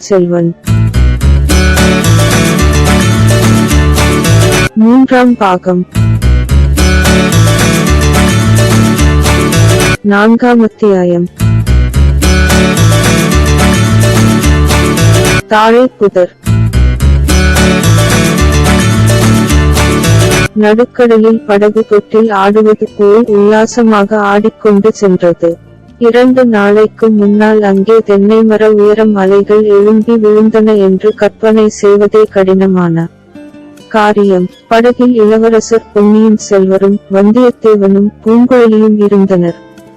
பொன்னியின் செல்வன். மூன்றாம் பாகம். நான்காம் அத்தியாயம். தாழை புதர். நடுக்கடலில் படகு தொட்டில் ஆடுவது போல் உல்லாசமாக ஆடிக்கொண்டு சென்றது. இரண்டு நாளைக்கு முன்னால் அங்கே தென்னை மர உயரம் அலைகள் எழும்பி விழுந்தன என்று கற்பனை செய்வதே கடினமான காரியம். படகில் இளவரசர் பொன்னியின் செல்வரும் வந்தியத்தேவனும் பூங்குழலியும் இருந்தனர்.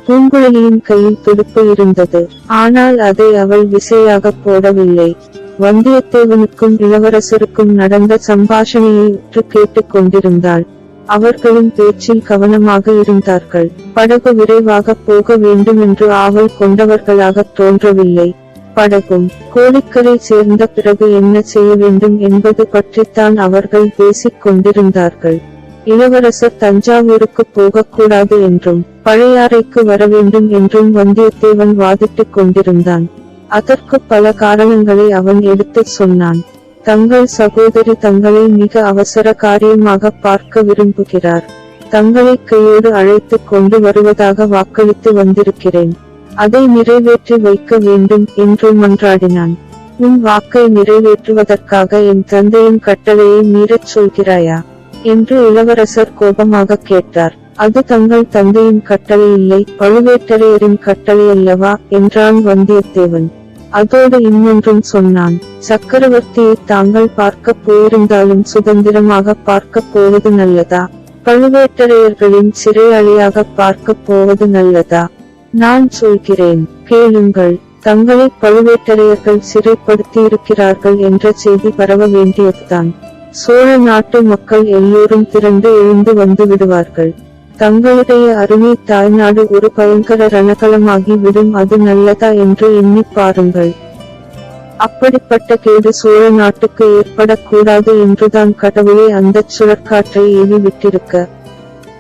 பூங்குழலியின் கையில் துடுப்பு இருந்தது. ஆனால் அதை அவள் விசையாக போடவில்லை. வந்தியத்தேவனுக்கும் இளவரசருக்கும் நடந்த சம்பாஷணையை உற்று கேட்டுக் கொண்டிருந்தாள். அவர்களும் பேச்சில் கவனமாக இருந்தார்கள். படகு விரைவாக போக வேண்டும் என்று ஆவல் கொண்டவர்களாக தோன்றவில்லை. படகும் கோடிக்கரை சேர்ந்த பிறகு என்ன செய்ய வேண்டும் என்பது பற்றித்தான் அவர்கள் பேசிக் கொண்டிருந்தார்கள். இளவரசர் தஞ்சாவூருக்கு போகக்கூடாது என்றும் பழையாறைக்கு வர வேண்டும் என்றும் வந்தியத்தேவன் வாதிட்டுக் கொண்டிருந்தான். அதற்கு பல காரணங்களை அவன் எடுத்துச் சொன்னான். தங்கள் சகோதரி தங்களை மிக அவசர காரியமாக பார்க்க விரும்புகிறார். தங்களை கையோடு அழைத்து கொண்டு வருவதாக வாக்களித்து வந்திருக்கிறேன். அதை நிறைவேற்றி வைக்க வேண்டும் என்று மன்றாடினான். உன் வாக்கை நிறைவேற்றுவதற்காக என் தந்தையின் கட்டளையை மீறச் சொல்கிறாயா? என்று இளவரசர் கோபமாக கேட்டார். அது தங்கள் தந்தையின் கட்டளை இல்லை பழுவேட்டரையரின் கட்டளை அல்லவா? என்றான் வந்தியத்தேவன். அதோடு இன்னொன்றும் சொன்னான். சக்கரவர்த்தியை தாங்கள் பார்க்கப் போயிருந்தாலும் சுதந்திரமாக பார்க்கப் போவது நல்லதா? பழுவேட்டரையர்களின் சிறையாளியாக பார்க்கப் போவது நல்லதா? நான் சொல்கிறேன் கேளுங்கள். தங்களை பழுவேட்டரையர்கள் சிறைப்படுத்தியிருக்கிறார்கள் என்ற செய்தி பரவ வேண்டியதுதான். சோழ நாட்டு மக்கள் எல்லோரும் திரண்டு எழுந்து வந்து விடுவார்கள். தங்களுடைய அருமை தாய்நாடு ஒரு பயங்கர ரணகளமாகி விடும் அது நல்லதா என்று எண்ணிப் பாருங்கள். அப்படிப்பட்ட கேடு சோழ நாட்டுக்கு ஏற்படக்கூடாது என்றுதான் கடவுளே அந்த சுழற்காற்றை ஏவி விட்டிருக்க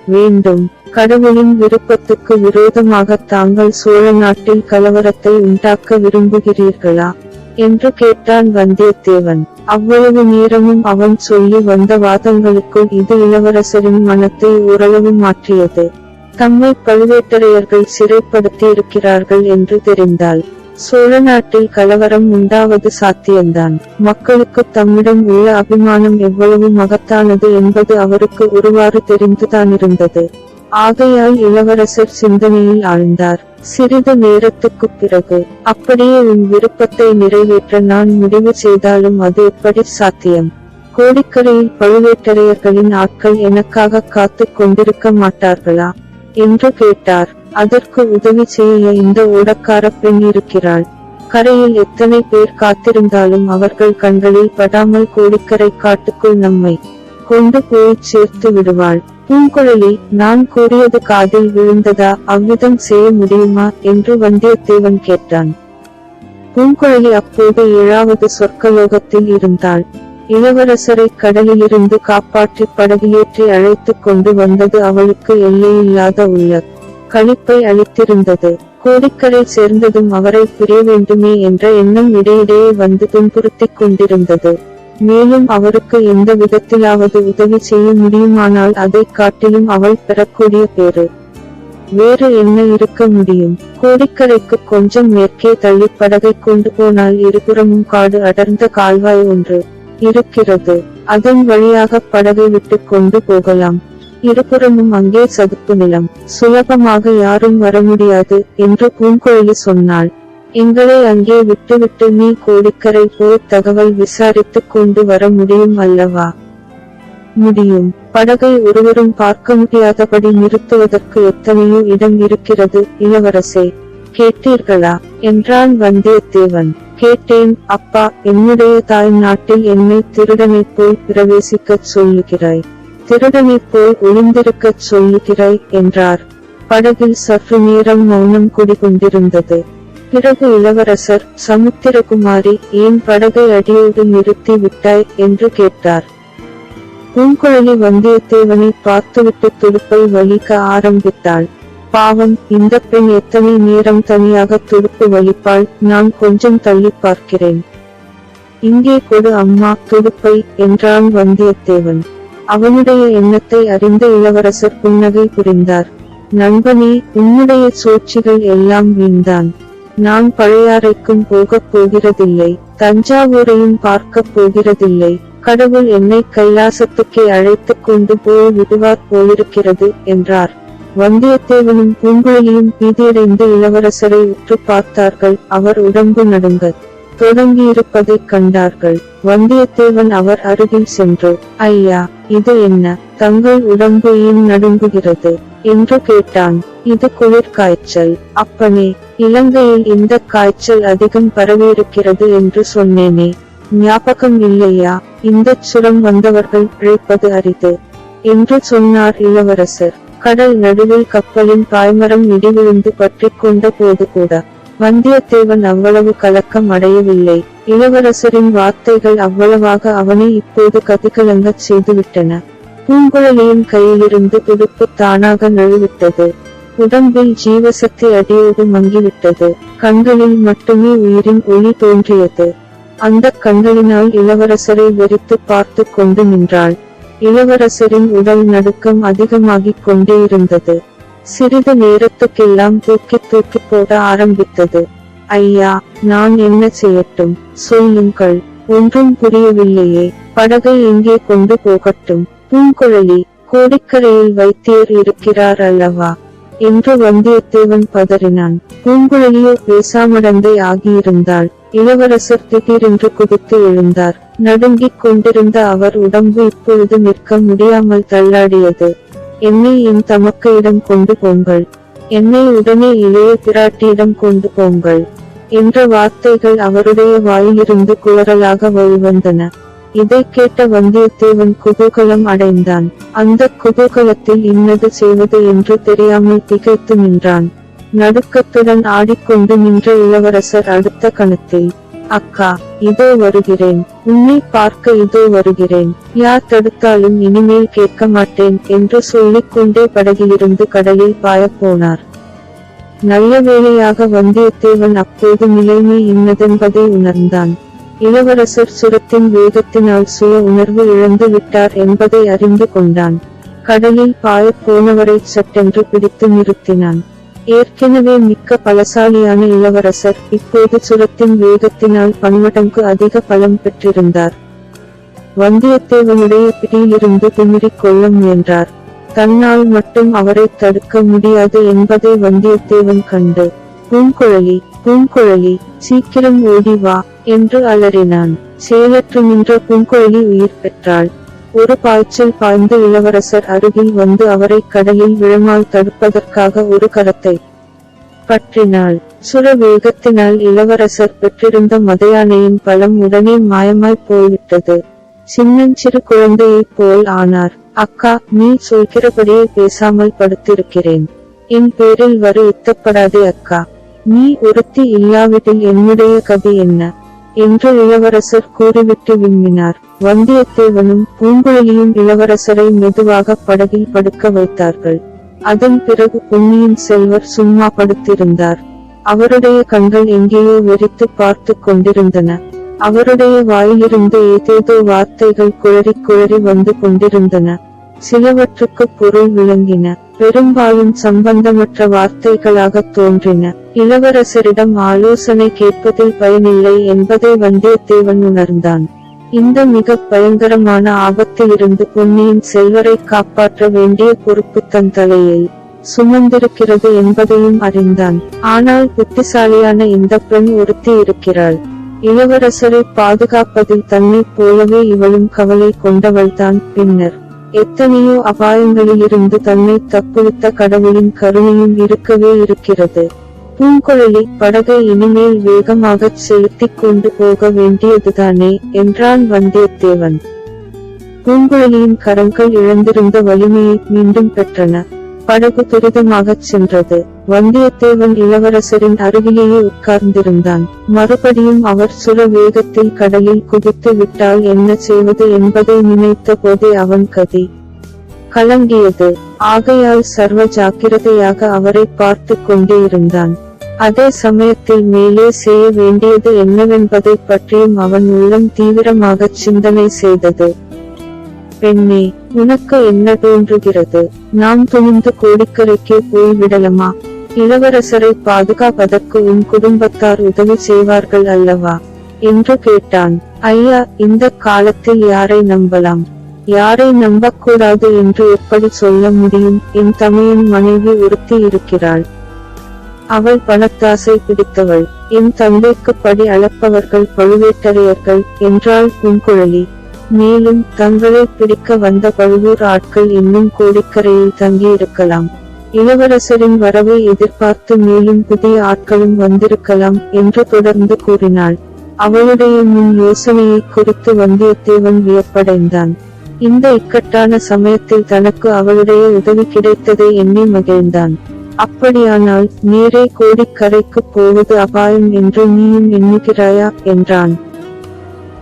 வேண்டும். கடவுளின் விருப்பத்துக்கு விரோதமாக தாங்கள் சோழ நாட்டில் கலவரத்தை உண்டாக்க விரும்புகிறீர்களா? என்று கேட்டான் வந்தியத்தேவன். அவ்வளவு நேரமும் அவன் சொல்லி வந்த வாதங்களுக்குள் இது இளவரசரின் மனத்தை ஓரளவு மாற்றியது. தம்மை பழுவேட்டரையர்கள் சிறைப்படுத்தி இருக்கிறார்கள் என்று தெரிந்தால் சோழ நாட்டில் கலவரம் உண்டாவது சாத்தியம்தான். மக்களுக்கு தம்மிடம் உள்ள அபிமானம் எவ்வளவு மகத்தானது என்பது அவருக்கு ஒருவாறு தெரிந்துதான் இருந்தது ஆகையால் இளவரசர் சிந்தனையில் ஆழ்ந்தார். சிறிது நேரத்துக்குப் பிறகு அப்படியே உன் விருப்பத்தை நிறைவேற்ற நான் முடிவு செய்தாலும் அது எப்படி சாத்தியம்? கோடிக்கரையில் பழுவேட்டரையர்களின் ஆட்கள் எனக்காக காத்துக் கொண்டிருக்க மாட்டார்களா? என்று கேட்டார். அதற்கு உதவி செய்ய இந்த ஓடக்கார பெண் இருக்கிறாள். கரையில் எத்தனை பேர் காத்திருந்தாலும் அவர்கள் கண்களில் படாமல் கோடிக்கரை காட்டுக்குள் நம்மை கொண்டு போய் சேர்த்து விடுவாள். பூங்குழலி நான் கூறியது காதில் விழுந்ததா? அவ்விதம் செய்ய முடியுமா? என்று வந்தியத்தேவன் கேட்டான். பூங்குழலி அப்போது ஏழாவது சொர்க்கலோகத்தில் இருந்தாள். இளவரசரை கடலிலிருந்து காப்பாற்றி படகிலேற்றி அழைத்துக் கொண்டு வந்தது அவளுக்கு எல்லையில்லாத உள்ள கழிப்பை அளித்திருந்தது. கோடிக்கரை சேர்ந்ததும் அவரை பிரிய வேண்டுமே என்ற எண்ணம் இடையிடையே வந்து துன்புறுத்திக் கொண்டிருந்தது. மேலும் அவருக்கு எந்த விதத்திலாவது உதவி செய்ய முடியுமானால் அதைக் காட்டிலும் அவள் பெறக்கூடிய பேரு வேறு என்ன இருக்க முடியும்? கோடிக்கரைக்கு கொஞ்சம் மேற்கே தள்ளி படகை கொண்டு போனால் இருபுறமும் காடு அடர்ந்த கால்வாய் ஒன்று இருக்கிறது. அதன் வழியாக படகை விட்டு கொண்டு போகலாம். இருபுறமும் அங்கே சதுப்பு நிலம். சுலபமாக யாரும் வர முடியாது என்று பூங்கோழி சொன்னாள். எங்களை அங்கே விட்டுவிட்டு நீ கோடிக்கரை போய் தகவல் விசாரித்துக் கொண்டு வர முடியும் அல்லவா? முடியும். படகை ஒருவரும் பார்க்க முடியாதபடி நிறுத்துவதற்கு எத்தனையோ இடம் இருக்கிறது இளவரசே. கேட்டீர்களா? என்றான் வந்தியத்தேவன். கேட்டேன் அப்பா என்னுடைய தாய் நாட்டில் என்னை திருடனைப் போல் பிரவேசிக்கச் சொல்லுகிறாய். திருடனைப் போல் ஒளிந்திருக்கச் சொல்லுகிறாய் என்றார். படகில் சற்று நேரம் மௌனம் குடிகொண்டிருந்தது. பிறகு இளவரசர் சமுத்திரகுமாரி ஏன் படகை அடியோடு நிறுத்தி விட்டாய்? என்று கேட்டார். பூங்குழலி வந்தியத்தேவனை பார்த்துவிட்டு துடுப்பை வலிக்க ஆரம்பித்தாள். பாவம் இந்த பெண் எத்தனை நேரம் தனியாக துடுப்பு வலிப்பாள்? நான் கொஞ்சம் தள்ளி பார்க்கிறேன். இங்கே கொடு அம்மா துடுப்பை என்றான் வந்தியத்தேவன். அவனுடைய எண்ணத்தை அறிந்த இளவரசர் புன்னகை புரிந்தார். நண்பனே உன்னுடைய சூழ்ச்சிகள் எல்லாம் வீண்தான். நான் பழையாறைக்கும் போகப் போகிறதில்லை தஞ்சாவூரையும் பார்க்கப் போகிறதில்லை. கடவுள் என்னை கைலாசத்துக்கே அழைத்துக் கொண்டு போய் விடுவார் போலிருக்கிறது என்றார். வந்தியத்தேவனும் பூங்குழலியும் பீதியடைந்து இளவரசரை உற்று பார்த்தார்கள் அவர் உடம்பு நடுங்கள் தொடங்கியிருப்பதைக் கண்டார்கள். வந்தியத்தேவன் அவர் அருகில் சென்று ஐயா இது என்ன? தங்கள் உடம்பு ஏன் நடுங்குகிறது? என்று கேட்டான். இது குளிர் காய்ச்சல். அப்பனே இலங்கையில் இந்த காய்ச்சல் அதிகம் பரவியிருக்கிறது என்று சொன்னேனே. ஞாபகம் இல்லையா? இந்தச் சுரம் வந்தவர்கள் பிழைப்பது அரிது. என்று சொன்னார் இளவரசர். கடல் நடுவில் கப்பலின் பாய்மரம் இடிவிழுந்து பற்றி கொண்ட போது கூட வந்தியத்தேவன் அவ்வளவு கலக்கம் அடையவில்லை. இளவரசரின் வார்த்தைகள் அவ்வளவாக அவனை இப்போது கதிகலங்கச் செய்துவிட்டன. பூங்குழலியின் கையிலிருந்து துடுப்பு தானாக நழுவிட்டது. உடம்பில் ஜீவசக்தி அடியோடு மங்கிவிட்டது. கண்களில் மட்டுமே உயிரின் ஒளி தோன்றியது. அந்த கண்களினால் இளவரசரை வெறித்து பார்த்து கொண்டு நின்றாள். இளவரசரின் உடல் நடுக்கம் அதிகமாகிக் கொண்டே இருந்தது. சிறிது நேரத்துக்கெல்லாம் தூக்கி தூக்கி போட ஆரம்பித்தது. ஐயா நான் என்ன செய்யட்டும்? சொல்லுங்கள். ஒன்றும் புரியவில்லையே. படகை எங்கே கொண்டு போகட்டும்? பூங்குழலி கோடிக்கரையில் வைத்தியர் இருக்கிறார் அல்லவா? என்று வந்தியத்தேவன் பதறினான். பூங்குழலியோ பேசாமடந்தை ஆகியிருந்தாள். இளவரசர் திடீரென்று குதித்து எழுந்தார். நடுங்கிக் கொண்டிருந்த அவர் உடம்பு இப்பொழுது நிற்க முடியாமல் தள்ளாடியது. என்னை என் தமக்கையிடம் கொண்டு போங்கள். என்னை உடனே இளைய பிராட்டியிடம் கொண்டு போங்கள். என்ற வார்த்தைகள் அவருடைய வாயிலிருந்து குளறலாக வழிவந்தன. இதை கேட்ட வந்தியத்தேவன் குதூகலம் அடைந்தான். அந்த குதூகலத்தில் இன்னது செய்வது என்று தெரியாமல் திகைத்து நின்றான். நடுக்கத்துடன் ஆடிக்கொண்டு நின்ற இளவரசர் அடுத்த கணத்தில் அக்கா இதோ வருகிறேன். உன்னை பார்க்க இதோ வருகிறேன். யார் தடுத்தாலும் இனிமேல் கேட்க மாட்டேன் என்று சொல்லிக் கொண்டே படகிலிருந்து கடலில் பாயப் போனார். நல்ல வேளையாக வந்தியத்தேவன் அப்போது நிலைமை இன்னதென்பதை உணர்ந்தான். இளவரசர் சுரத்தின் வேகத்தினால் சுய உணர்வு இழந்து விட்டார் என்பதை அறிந்து கொண்டான். கடலில் பாயப் போனவரை சட்டென்று பிடித்து நிறுத்தினான். ஏற்கனவே மிக்க பலசாலியான இளவரசர் இப்போது சுரத்தின் வேகத்தினால் பன்மடங்கு அதிக பலம் பெற்றிருந்தார். வந்தியத்தேவனுடைய பிடியிலிருந்து திமிரிக் கொள்ள முயன்றார். தன்னால் மட்டும் அவரை தடுக்க முடியாது என்பதை வந்தியத்தேவன் கண்டு பூங்குழலி பூங்குழலி சீக்கிரம் ஓடி வா என்று அலறினான். செயலற்று நின்ற பூங்குழலி உயிர் பெற்றாள். ஒரு பாய்ச்சல் பாய்ந்து இளவரசர் அருகில் வந்து அவரை கடலில் விழமால் தடுப்பதற்காக ஒரு கரத்தை பற்றினாள். சுர வேகத்தினால் இளவரசர் பெற்றிருந்த மதையானையின் பலம் உடனே மாயமாய் போய்விட்டது. சின்னஞ்சிறு குழந்தையைப் போல் ஆனார். அக்கா நீ சொல்கிறபடியே பேசாமல் படுத்திருக்கிறேன். என் பேரில் வரு யுத்தப்படாதே அக்கா. நீ ஒருத்தி இல்லாவிட்டில் என்னுடைய கதி என்ன? என்று இளவரசர் கூறிவிட்டு விம்மினார். வந்தியத்தேவனும் பூங்குழலியும் இளவரசரை மெதுவாக படகில் படுக்க வைத்தார்கள். அதன் பிறகு பொன்னியின் செல்வர் சும்மா படுத்திருந்தார். அவருடைய கண்கள் எங்கேயோ வெறித்து பார்த்து கொண்டிருந்தன. அவருடைய வாயிலிருந்து ஏதேதோ வார்த்தைகள் குழறி குழறி வந்து கொண்டிருந்தன. சிலவற்றுக்கு பொருள் விளங்கின. பெரும்பாலும் சம்பந்தமற்ற வார்த்தைகளாக தோன்றின. இளவரசரிடம் ஆலோசனை கேட்பதில் பயனில்லை என்பதை வந்தியத்தேவன் உணர்ந்தான். இந்த மிக பயங்கரமான ஆபத்திலிருந்து பொன்னியின் செல்வரை காப்பாற்ற வேண்டிய பொறுப்பு தன் தலையில் சுமந்திருக்கிறது என்பதையும் அறிந்தான். ஆனால் புத்திசாலியான இந்த பெண் ஒருத்தி இருக்கிறாள். இளவரசரை பாதுகாப்பதில் தன்னைப் போலவே இவளும் கவலை கொண்டவள்தான். பின்னர் எத்தனையோ அபாயங்களிலிருந்து தன்னை தப்புவித்த கடவுளின் கருணையும் இருக்கவே இருக்கிறது. பூங்குழலி படகை இனிமேல் வேகமாகச் செலுத்திக் கொண்டு போக வேண்டியதுதானே என்றான் வந்தியத்தேவன். பூங்குழலியின் கரங்கள் இழந்திருந்த வலிமையை மீண்டும் பெற்றன. படகு துரிதமாகச் சென்றது. வந்தியத்தேவன் இளவரசரின் அருகிலேயே உட்கார்ந்திருந்தான். மறுபடியும் அவர் சுர வேகத்தில் கடலில் குதித்து விட்டால் என்ன செய்வது என்பதை நினைத்த போதே அவன் கதி கலங்கியது. ஆகையால் சர்வ ஜாக்கிரதையாக அவரை பார்த்து கொண்டே இருந்தான். அதே சமயத்தில் மேலே செய்ய வேண்டியது என்னவென்பதைப் பற்றியும் அவன் உள்ளம் தீவிரமாகச் சிந்தனை செய்தது. பெண்ணே உனக்கு என்ன தோன்றுகிறது? நாம் துணிந்து கோடிக்கரைக்கே போய் விடலமா? இளவரசரை பாதுகாப்பதற்கு உன் குடும்பத்தார் உதவி செய்வார்கள் அல்லவா? என்று கேட்டான். ஐயா இந்த காலத்தில் யாரை நம்பலாம்? யாரை நம்பக்கூடாது என்று எப்படி சொல்ல முடியும்? என் தமையின் மனைவி ஒருத்தி இருக்கிறாள். அவள் பணத்தாசை பிடித்தவள். என் தந்தைக்கு படி அளப்பவர்கள் பழுவேட்டரையர்கள் என்றாள் பூங்குழலி மேலும் தங்களை பிடிக்க வந்த பழுவூர் ஆட்கள் இன்னும் கோடிக்கரையில் தங்கியிருக்கலாம். இளவரசரின் வரவை எதிர்பார்த்து மேலும் புதிய ஆட்களும் வந்திருக்கலாம் என்று தொடர்ந்து கூறினாள். அவளுடைய முன் யோசனையை குறித்து வந்தியத்தேவன் வியப்படைந்தான். இந்த இக்கட்டான சமயத்தில் தனக்கு அவளுடைய உதவி கிடைத்ததை எண்ணி மகிழ்ந்தான். அப்படியானால் நேரே கோடிக்கரைக்கு போவது அபாயம் என்று நீயும் எண்ணுகிறாயா? என்றான்.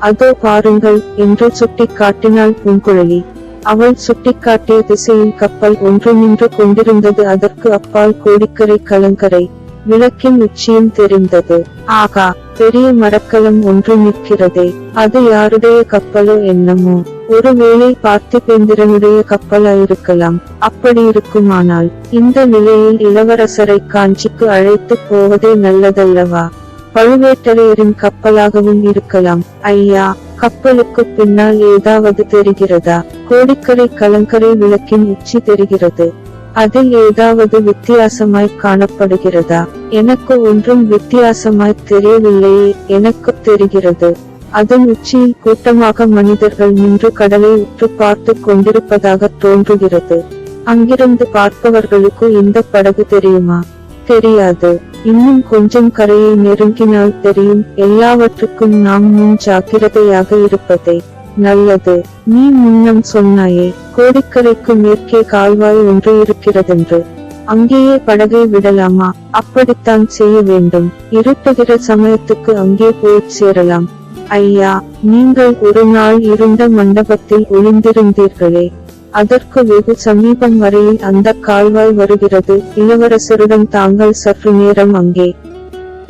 அதோ பாருங்கள் என்று சுட்டிக் காட்டினாள் பூங்குழலி. அவள் சுட்டிக்காட்டிய திசையில் கப்பல் ஒன்று நின்று கொண்டிருந்தது அதற்கு அப்பால் கோடிக்கரை கலங்கரை. விளக்கின் உச்சியும் தெரிந்தது. ஆகா பெரிய மரக்கலம் ஒன்று நிற்கிறதே. அது யாருடைய கப்பலோ என்னமோ. ஒருவேளை பார்த்திபேந்திரனுடைய கப்பலாயிருக்கலாம். அப்படி இருக்குமானால் இந்த நிலையில் இளவரசரை காஞ்சிக்கு அழைத்துப் போவதே நல்லதல்லவா? பழுவேட்டரையரின் கப்பலாகவும் இருக்கலாம். ஐயா கப்பலுக்கு பின்னால் ஏதாவது தெரிகிறதா? கோடிக்கரை கலங்கரை விளக்கின் உச்சி தெரிகிறது. அதில் ஏதாவது வித்தியாசமாய் காணப்படுகிறதா? எனக்கு ஒன்றும் வித்தியாசமாய் தெரியவில்லையே எனக்கு தெரிகிறது. அதன் உச்சியில் கூட்டமாக மனிதர்கள் நின்று கடலை உற்று பார்த்து கொண்டிருப்பதாக தோன்றுகிறது. அங்கிருந்து பார்ப்பவர்களுக்கு இந்த படகு தெரியுமா? தெரியாது. இன்னும் கொஞ்சம் கரையை நெருங்கினால் தெரியும் எல்லாவற்றுக்கும் நாம் முன் ஜாக்கிரதையாக இருப்பதை நல்லது. நீ முன்னம் சொன்னாயே கோடிக்கரைக்கு மேற்கே கால்வாய் ஒன்று இருக்கிறதென்று. அங்கேயே படகை விடலாமா? அப்படித்தான் செய்ய வேண்டும். இருட்டுகிற சமயத்துக்கு அங்கே போய் சேரலாம். ஐயா நீங்கள் ஒரு நாள் இருந்த மண்டபத்தில் ஒளிந்திருந்தீர்களே. அதற்கு வெகு சமீபம் வரையில் அந்த கால்வாய் வருகிறது. இளவரசருடன் தாங்கள் சற்று நேரம் அங்கே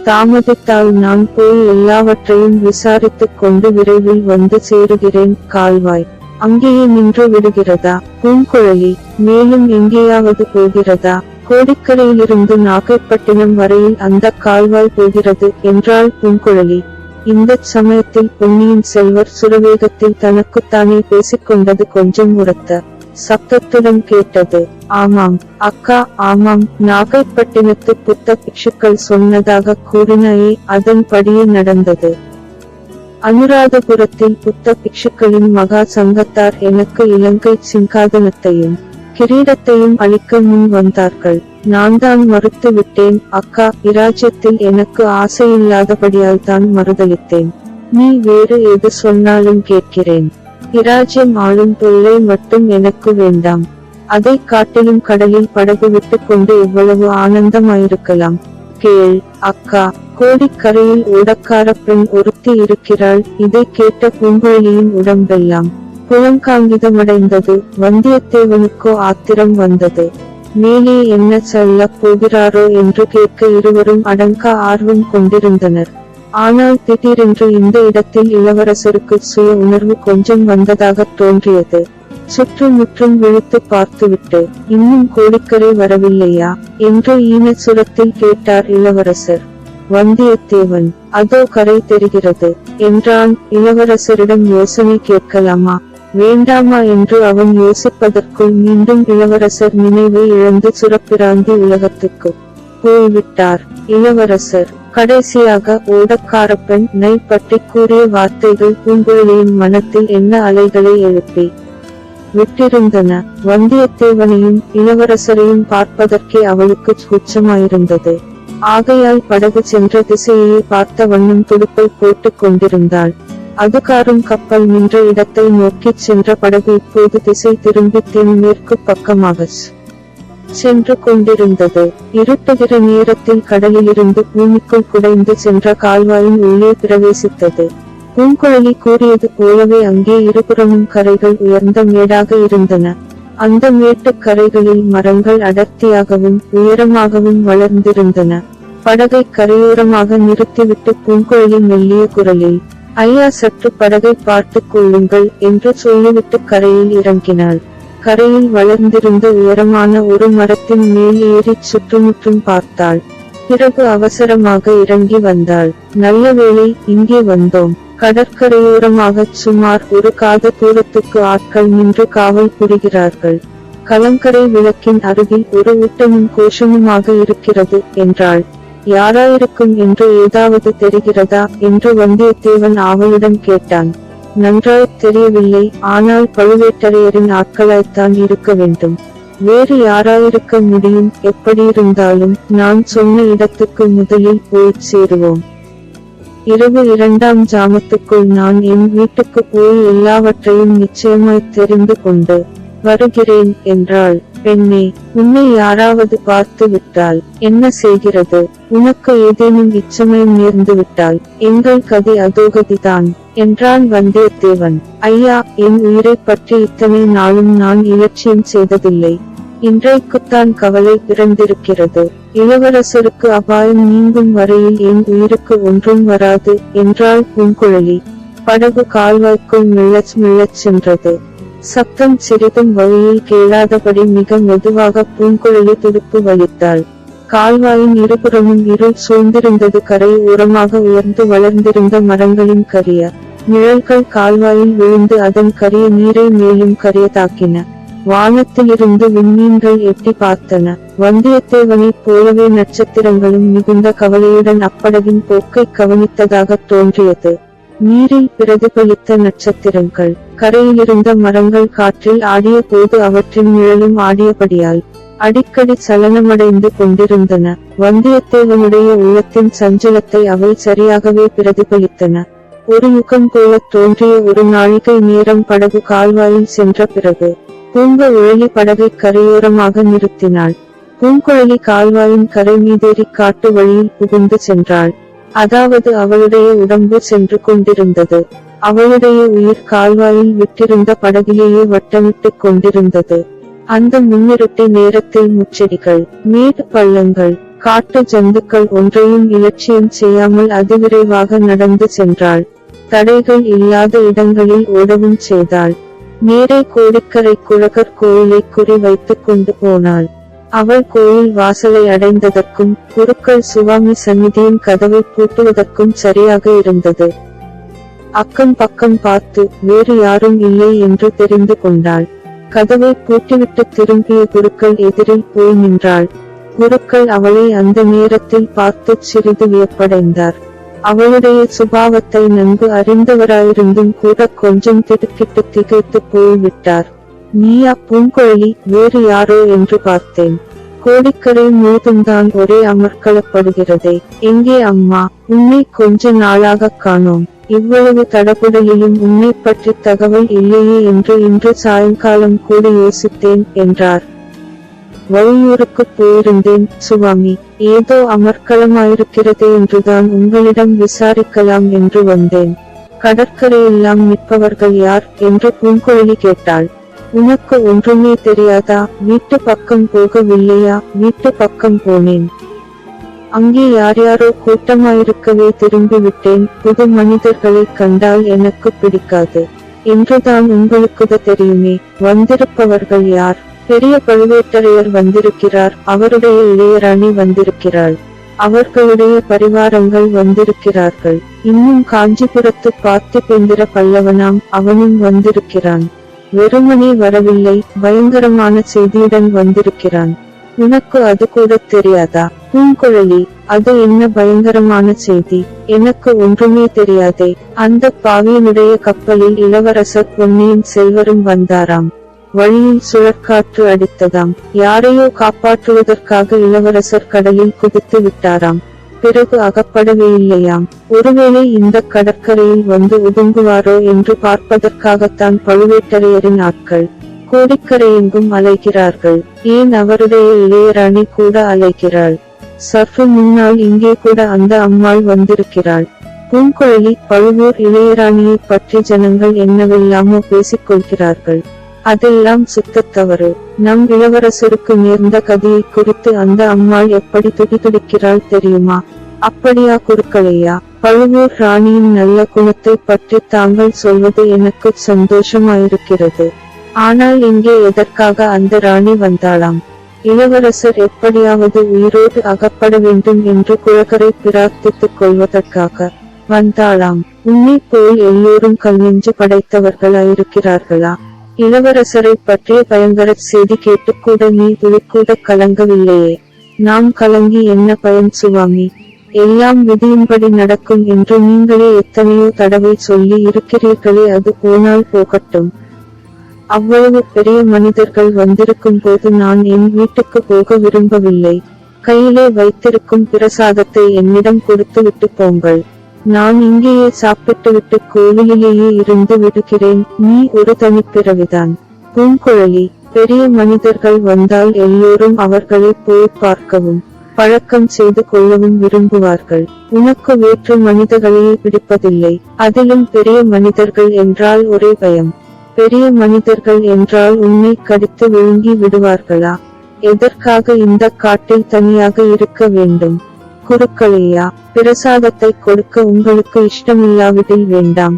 தாமதித்தால் நான் போய் எல்லாவற்றையும் விசாரித்துக் கொண்டு விரைவில் வந்து சேருகிறேன். கால்வாய் அங்கேயே நின்று விடுகிறதா? பூங்குழலி மேலும் எங்கேயாவது போகிறதா? கோடிக்கரையிலிருந்து நாகைப்பட்டினம் வரையில் அந்த கால்வாய் போகிறது என்றாள் பூங்குழலி. இந்த சமயத்தில் பொன்னியின் செல்வர் சுரவேகத்தில் தனக்குத்தானே பேசிக்கொண்டது கொஞ்சம் உரத்த சப்தத்துடன் கேட்டது. ஆமாம் அக்கா ஆமாம். நாகைப்பட்டினத்து புத்த பிக்ஷுக்கள் சொன்னதாக கூறினாயே அதன்படியே நடந்தது. அனுராதபுரத்தில் புத்த பிக்ஷுக்களின் மகா சங்கத்தார் எனக்கு இலங்கை சிங்காதனத்தையும் கிரீடத்தையும் அளிக்க முன் வந்தார்கள். நான் தான் மறுத்து விட்டேன் அக்கா. இராஜ்யத்தில் எனக்கு ஆசையில்லாதபடியால் தான் மறுதளித்தேன். நீ வேறு எது சொன்னாலும் கேட்கிறேன். இராஜ்யம் ஆளும் தொல்லை மட்டும் எனக்கு வேண்டாம். அதை காட்டிலும் கடலில் படகு விட்டுக் கொண்டு எவ்வளவு ஆனந்தமாயிருக்கலாம். கேள் அக்கா கோடிக்கரையில் ஓடக்கார பெண் ஒருத்தி இருக்கிறாள். இதை கேட்ட பூங்குழலியின் உடம்பெல்லாம் புலங்காங்கிதமடைந்தது. வந்தியத்தேவனுக்கோ ஆத்திரம் வந்தது. மேலே என்ன சொல்லப் போகிறாரோ என்று கேட்க இருவரும் அடங்கா ஆர்வம் கொண்டிருந்தனர். ஆனால் திடீரென்று இந்த இடத்தில் இளவரசருக்கு சுய உணர்வு கொஞ்சம் வந்ததாக தோன்றியது. சுற்றுமுற்றும் விழித்து பார்த்துவிட்டு இன்னும் கோடிக்கரை வரவில்லையா? என்று ஈன சுரத்தில் கேட்டார் இளவரசர். வந்தியத்தேவன் அதோ கரை தெரிகிறது என்றான் இளவரசரிடம் யோசனை கேட்கலாமா? வேண்டாமா? என்று அவன் யோசிப்பதற்குள் மீண்டும் இளவரசர் நினைவை இழந்து சுரப்பிராந்தி உலகத்துக்கு போய்விட்டார். இளவரசர் கடைசியாக ஓடக்கார பெண் நை பற்றி கூறிய வார்த்தைகள் பூங்குழலியின் மனத்தில் என்ன அலைகளை எழுப்பி விட்டிருந்தன. வந்தியத்தேவனையும் இளவரசரையும் பார்ப்பதற்கே அவளுக்கு கூச்சமாயிருந்தது. ஆகையால் படகு சென்ற திசையை பார்த்த வண்ணம் துடுப்பை போட்டுக் கொண்டிருந்தாள். அதுகாரும் கப்பல் நின்ற இடத்தை நோக்கிச் சென்ற படகு இப்போது திசை திரும்பி தென்மேற்கு பக்கமாக சென்று கொண்டிருந்தது. இருட்டுகிற நேரத்தில் கடலிலிருந்து பூமிக்குள் குடைந்து சென்ற கால்வாயின் உள்ளே பிரவேசித்தது. பூங்குழலி கூறியது போலவே அங்கே இருபுறமும் கரைகள் உயர்ந்த மேடாக இருந்தன. அந்த மேட்டுக் கரைகளில் மரங்கள் அடர்த்தியாகவும் உயரமாகவும் வளர்ந்திருந்தன. படகை கரையோரமாக நிறுத்திவிட்டு பூங்குழலி மெல்லிய குரலில் ஐயா சற்று படகை பார்த்துக் கொள்ளுங்கள் என்று சொல்லிவிட்டு கரையில் இறங்கினாள். கரையில் வளர்ந்திருந்த உயரமான ஒரு மரத்தின் மேல் ஏறிச் சுற்றுமுற்றும் பார்த்தாள். பிறகு அவசரமாக இறங்கி வந்தாள். நல்ல வேளை இங்கே வந்தோம். கடற்கரையோரமாகச் சுமார் ஒரு காத தூரத்துக்கு ஆட்கள் நின்று காவல் புரிகிறார்கள். கலங்கரை விளக்கின் அருகில் ஒரு ஊட்டமும் கோஷமுமாக இருக்கிறது என்றாள். யாராயிருக்கும் என்று ஏதாவது தெரிகிறதா? என்று வந்தியத்தேவன் ஆவலுடன் கேட்டான். நன்றாய்த் தெரியவில்லை ஆனால் பழுவேட்டரையரின் ஆட்களாய்த்தான் இருக்க வேண்டும். வேறு யாராயிருக்க முடியும் எப்படியிருந்தாலும் நான் சொன்ன இடத்துக்கு முதலில் போய்ச் சேருவோம். இரவு இரண்டாம் ஜாமத்துக்குள் நான் என் வீட்டுக்கு போய் எல்லாவற்றையும் நிச்சயமாய் தெரிந்து கொண்டு வருகிறேன் என்றாள். பெண்ணே உன்னை யாராவது பார்த்து விட்டால் என்ன செய்கிறது? உனக்கு ஏதேனும் இச்சமயம் நேர்ந்து விட்டால் எங்கள் கதி அதோகதிதான் என்றான் வந்தியத்தேவன். ஐயா என் உயிரைப் பற்றி இத்தனை நாளும் நான் இலட்சியம் செய்ததில்லை. இன்றைக்குத்தான் கவலை பிறந்திருக்கிறது. இளவரசருக்கு அபாயம் நீங்கும் வரையில் என் உயிருக்கு ஒன்றும் வராது என்றாள் பூங்குழலி. படகு கால்வாய்க்குள் மெல்லச் மெல்லச் சென்றது. சத்தம் சிறிதும் வழியில் கேளாதபடி மிக மெதுவாக பூங்குழலி துடுப்பு வலித்தாள். கால்வாயின் இருபுறமும் இருள் சூழ்ந்திருந்தது கரை ஓரமாக உயர்ந்து வளர்ந்திருந்த மரங்களின் கரிய. நிழல்கள் கால்வாயில் விழுந்து அதன் கரிய நீரை மேலும் கரியதாக்கின. வானத்திலிருந்து விண்மீன்கள் எட்டி பார்த்தன. வந்தியத்தேவனைப் போலவே நட்சத்திரங்களும் மிகுந்த கவலையுடன் அப்படவின் போக்கை கவனித்ததாகத் தோன்றியது. நீரில் பிரதிபலித்த நட்சத்திரங்கள். கரையிலிருந்த மரங்கள் காற்றில் ஆடிய போது அவற்றின் நிழலும் ஆடியபடியால் அடிக்கடி சலனமடைந்து கொண்டிருந்தன. வந்தியத்தேவனுடைய உள்ளத்தின் சஞ்சலத்தை அவை சரியாகவே பிரதிபலித்தன ஒரு யுகம் போல தோன்றிய ஒரு நாழிகை நேரம் படகு கால்வாயில் சென்ற பிறகு பூங்க உழலி படகை கரையோரமாக நிறுத்தினாள். பூங்குழலி கால்வாயின் கரை மீதேறி காட்டு வழியில் புகுந்து சென்றாள். அதாவது அவளுடைய உடம்பு சென்று கொண்டிருந்தது. அவளுடைய உயிர் கால்வாயில் விட்டிருந்த படகிலேயே வட்டமிட்டுக் கொண்டிருந்தது. அந்த முன்னிருட்டை நேரத்தில் முச்செடிகள் மேடு பள்ளங்கள் காட்டு ஜந்துக்கள் ஒன்றையும் இலட்சியம் செய்யாமல் அதிவிரைவாக நடந்து சென்றாள். தடைகள் இல்லாத இடங்களில் ஓடவும் செய்தாள். நேரே கோடிக்கரை குழகர் கோயிலை குறி வைத்துக் கொண்டு போனாள். அவள் கோயில் வாசலை அடைந்ததற்கும் குருக்கள் சுவாமி சந்நிதியின் கதவை பூட்டுவதற்கும் சரியாக இருந்தது. அக்கம் பக்கம் பார்த்து வேறு யாரும் இல்லை என்று தெரிந்து கொண்டாள். கதவை பூட்டிவிட்டு திரும்பிய குருக்கள் எதிரில் போய் நின்றாள். குருக்கள் அவளை அந்த நேரத்தில் பார்த்து சிறிது வியப்படைந்தார். அவளுடைய சுபாவத்தை நன்கு அறிந்தவராயிருந்தும் கூட கொஞ்சம் திடுக்கிட்டு திகைத்து போய்விட்டார். நீயா பூங்கொழி வேறு யாரோ என்று பார்த்தேன். கோடிக்கரை முழுதும்தான் ஒரே அமர்க்களப்படுகிறதே எங்கே அம்மா உன்னை கொஞ்ச நாளாக காணோம். இவ்வளவு தடபுடலிலும் உன்னை பற்றி தகவல் இல்லையே என்று இன்று சாயங்காலம் கூட யோசித்தேன் என்றார். வழியூருக்கு போயிருந்தேன் சுவாமி. ஏதோ அமர்க்களமாயிருக்கிறதே என்றுதான் உங்களிடம் விசாரிக்கலாம் என்று வந்தேன். கடற்கரையெல்லாம் நிற்பவர்கள் யார்? என்று பூங்குழலி கேட்டாள். உனக்கு ஒன்றுமே தெரியாதா? வீட்டு பக்கம் போகவில்லையா? வீட்டு பக்கம் போனேன். அங்கே யார் யாரோ கூட்டமாயிருக்கவே திரும்பி விட்டேன் புது மனிதர்களை கண்டால் எனக்கு பிடிக்காது. என்றுதான் உங்களுக்கு தெரியுமே. வந்திருப்பவர்கள் யார்? பெரிய பழுவேட்டரையர் வந்திருக்கிறார். அவருடைய இளையராணி வந்திருக்கிறாள். அவர்களுடைய பரிவாரங்கள் வந்திருக்கிறார்கள். இன்னும் காஞ்சிபுரத்து பார்த்திபேந்திர பல்லவனாம் அவனும் வந்திருக்கிறான். வெறுமனே வரவில்லை பயங்கரமான செய்தியுடன் வந்திருக்கிறான். உனக்கு அது கூட தெரியாதா? பூங்குழலி அது என்ன பயங்கரமான செய்தி? எனக்கு ஒன்றுமே தெரியாதே. அந்த பாவியனுடைய கப்பலில் இளவரசர் பொன்னியின் செல்வரும் வந்தாராம். வழியில் சுழற்காற்று அடித்ததாம். யாரையோ காப்பாற்றுவதற்காக இளவரசர் கடலில் குதித்து விட்டாராம். பிறகு அகப்படவே இல்லையாம் ஒருவேளை இந்த கடற்கரையில் வந்து ஒதுங்குவாரோ என்று பார்ப்பதற்காகத்தான் பழுவேட்டரையரின் ஆட்கள் கோடிக்கரையெங்கும் அலைகிறார்கள். ஏன் அவருடைய இளையராணி கூட அலைகிறாள்? சற்று முன்னால் இங்கே கூட அந்த அம்மாள் வந்திருக்கிறாள். பூங்குழலி பழுவூர் இளையராணியை பற்றி ஜனங்கள் என்னவெல்லாமோ பேசிக் கொள்கிறார்கள் அதெல்லாம் சுத்தத் தவறு. நம் இளவரசருக்கு நேர்ந்த கதியை குறித்து அந்த அம்மாள் எப்படி துடிதுடிக்கிறாள் தெரியுமா? அப்படியா குறுக்களையா பழுவூர் ராணியின் நல்ல குணத்தை பற்றி தாங்கள் சொல்வது எனக்கு சந்தோஷமாயிருக்கிறது. ஆனால் இங்கே எதற்காக அந்த ராணி வந்தாளாம்? இளவரசர் எப்படியாவது உயிரோடு அகப்பட வேண்டும் என்று குழகரை பிரார்த்தித்துக் கொள்வதற்காக வந்தாளாம். உன்னை போல் எல்லோரும் கல்நெஞ்சு படைத்தவர்களாயிருக்கிறார்களா? இளவரசரை பற்றிய பயங்கரச் செய்தி கேட்டுக்கூட நீ துளிக்கூடக் கலங்கவில்லையே. நாம் கலங்கி என்ன பயன் சுவாமி? எல்லாம் விதியின்படி நடக்கும் என்று நீங்களே எத்தனையோ தடவை சொல்லி இருக்கிறீர்களே அது போனால் போகட்டும். அவ்வளவு பெரிய மனிதர்கள் வந்திருக்கும் போது நான் என் வீட்டுக்கு போக விரும்பவில்லை. கையிலே வைத்திருக்கும் பிரசாதத்தை என்னிடம் கொடுத்து விட்டு போங்கள். நான் இங்கேயே சாப்பிட்டுவிட்டு கோவிலிலேயே இருந்து விடுகிறேன். நீ ஒரு தனிப்பிறவிதான். பூங்குழலி பெரிய மனிதர்கள் வந்தால் எல்லோரும் அவர்களை போய் பார்க்கவும் பழக்கம் செய்து கொள்ளவும் விரும்புவார்கள். உனக்கு வேற்று மனிதர்களையே பிடிப்பதில்லை. அதிலும் பெரிய மனிதர்கள் என்றால் ஒரே பயம். பெரிய மனிதர்கள் என்றால் உன்னை கடித்து விழுங்கி விடுவார்களா? எதற்காக இந்த காட்டில் தனியாக இருக்க வேண்டும்? குருக்களையா பிரசாதத்தை கொடுக்க உங்களுக்கு இஷ்டமில்லாவிடில் வேண்டாம்.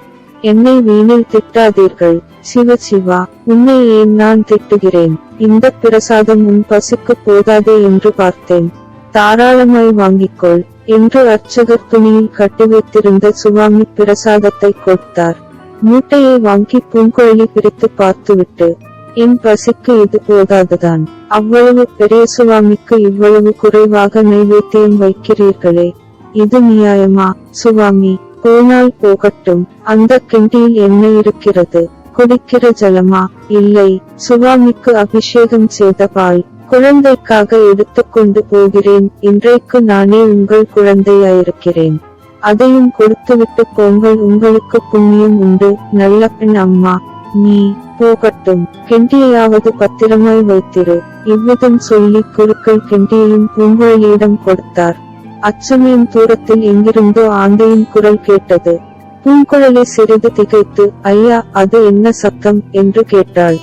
என்னை வீணில் திட்டாதீர்கள். சிவ சிவா உன்னை ஏன் நான் திட்டுகிறேன். இந்த பிரசாதம் உன் பசுக்கு போதாதே என்று பார்த்தேன். தாராளமாய் வாங்கிக்கொள் என்று அர்ச்சகர் துணியில் கட்டி வைத்திருந்த சுவாமி பிரசாதத்தை கொடுத்தார். மூட்டையை வாங்கி பூங்குழலி பிரித்து பார்த்துவிட்டு என் பசிக்கு இது போதாதுதான். அவ்வளவு பெரிய சுவாமிக்கு இவ்வளவு குறைவாக நைவேத்தியம் வைக்கிறீர்களே. இது நியாயமா சுவாமி? போனால் போகட்டும். அந்த கிண்டியில் என்ன இருக்கிறது? குடிக்கிற ஜலமா? இல்லை. சுவாமிக்கு அபிஷேகம் செய்த பால். குழந்தைக்காக எடுத்துக்கொண்டு போகிறேன். இன்றைக்கு நானே உங்கள் குழந்தையாயிருக்கிறேன். அதையும் கொடுத்துவிட்டு போங்கள். உங்களுக்கு புண்ணியம் உண்டு. நல்ல பெண் அம்மா. நீ போகட்டும். கெண்டியையாவது பத்திரமாய் வைத்திரு. இவ்விதம் சொல்லி குருக்கள் கெண்டியையும் பூங்குழலியிடம் கொடுத்தார். அச்சமயம் தூரத்தில் எங்கிருந்தோ ஆந்தையின் குரல் கேட்டது. பூங்குழலி சிறிது திகைத்து ஐயா அது என்ன சத்தம்? என்று கேட்டாள்.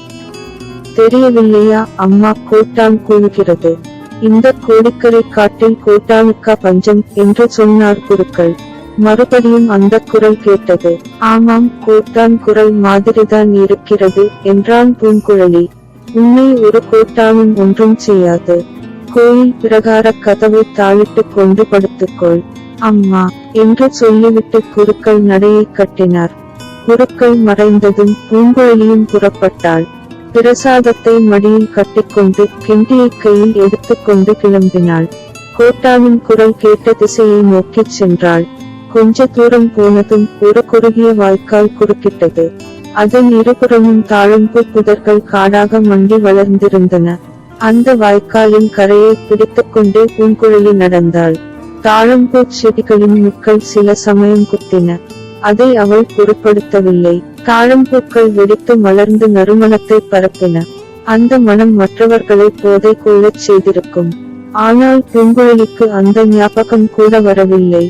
தெரியவில்லையா? அம்மா கோட்டான் கூழுகிறது இந்த கோடிக்கரை காட்டில் கோட்டானுக்கா பஞ்சம் என்று சொன்னார் குருக்கள். மறுபடியும் அந்த குரல் கேட்டது. ஆமாம் கோட்டான் குரல் மாதிரிதான் இருக்கிறது என்றான் பூங்குழலி. உன்னை ஒரு கோட்டானும் ஒன்றும் செய்யாது. கோயில் பிரகார கதவை தாளிட்டுக் கொண்டு படுத்துக்கொள். அம்மா என்று சொல்லிவிட்டு குருக்கள் நடையை கட்டினார். குருக்கள் மறைந்ததும் பூங்குழலியும் புறப்பட்டாள். பிரசாதத்தை மடியில் கட்டிக்கொண்டு கிண்டியை கையில் எடுத்துக்கொண்டு கிளம்பினாள். கோட்டாவின் குரல் கேட்ட திசையை நோக்கிச் சென்றாள். கொஞ்ச தூரம் போனதும் ஒரு குறுகிய வாய்க்கால் குறுக்கிட்டது. அதன் இருபுறமும் தாழம்பு புதர்கள் காடாக மண்டி வளர்ந்திருந்தன. அந்த வாய்க்காலின் கரையை பிடித்துக்கொண்டே பூங்குழலி நடந்தாள். தாழம்பூ செடிகளின் முட்கள் சில சமயம் குத்தின. அதை அவள் பொருட்படுத்தவில்லை. தாழம்பூக்கள் வெடித்து மலர்ந்து நறுமணத்தை பரப்பின. அந்த மனம் மற்றவர்களை போதை கொள்ளச் செய்திருக்கும். ஆனால் பூங்குழலிக்கு அந்த ஞாபகம் கூட வரவில்லை.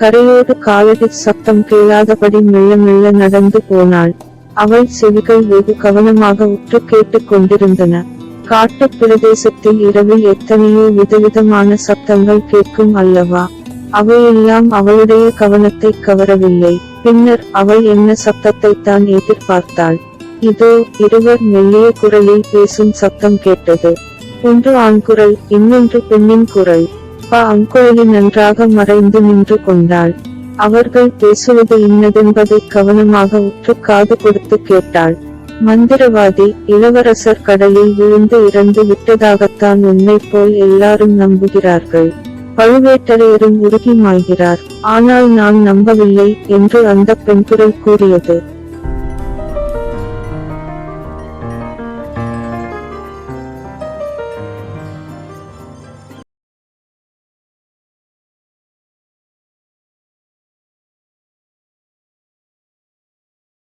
கரையோடு காலடி சத்தம் கேளாதபடி மெல்ல மெல்ல நடந்து போனாள். அவள் செவிகள் வெகு கவனமாக உற்று கேட்டுக் கொண்டிருந்தன. காட்டு பிரதேசத்தில் இரவில் எத்தனையோ விதவிதமான சத்தங்கள் கேட்கும் அல்லவா? அவையெல்லாம் அவளுடைய கவனத்தை கவரவில்லை. பின்னர் அவள் என்ன சத்தத்தை தான் எதிர்பார்த்தாள். இதோ இருவர் மெல்லிய குரலில் பேசும் சத்தம் கேட்டது. ஒன்று ஆண் குரல் இன்னொன்று பெண்ணின் குரல். அப்பா அங்குழலி நன்றாக மறைந்து நின்று கொண்டாள். அவர்கள் பேசுவது இன்னதென்பதை கவனமாக உற்று காது கொடுத்து கேட்டாள். மந்திரவாதி இளவரசர் கடலில் விழுந்து இறந்து விட்டதாகத்தான் உன்னைப் போல் எல்லாரும் நம்புகிறார்கள். பழுவேட்டரையரும் உருகி மாய்கிறார். ஆனால் நான் நம்பவில்லை என்று அந்த பெண்குரல் கூறியது.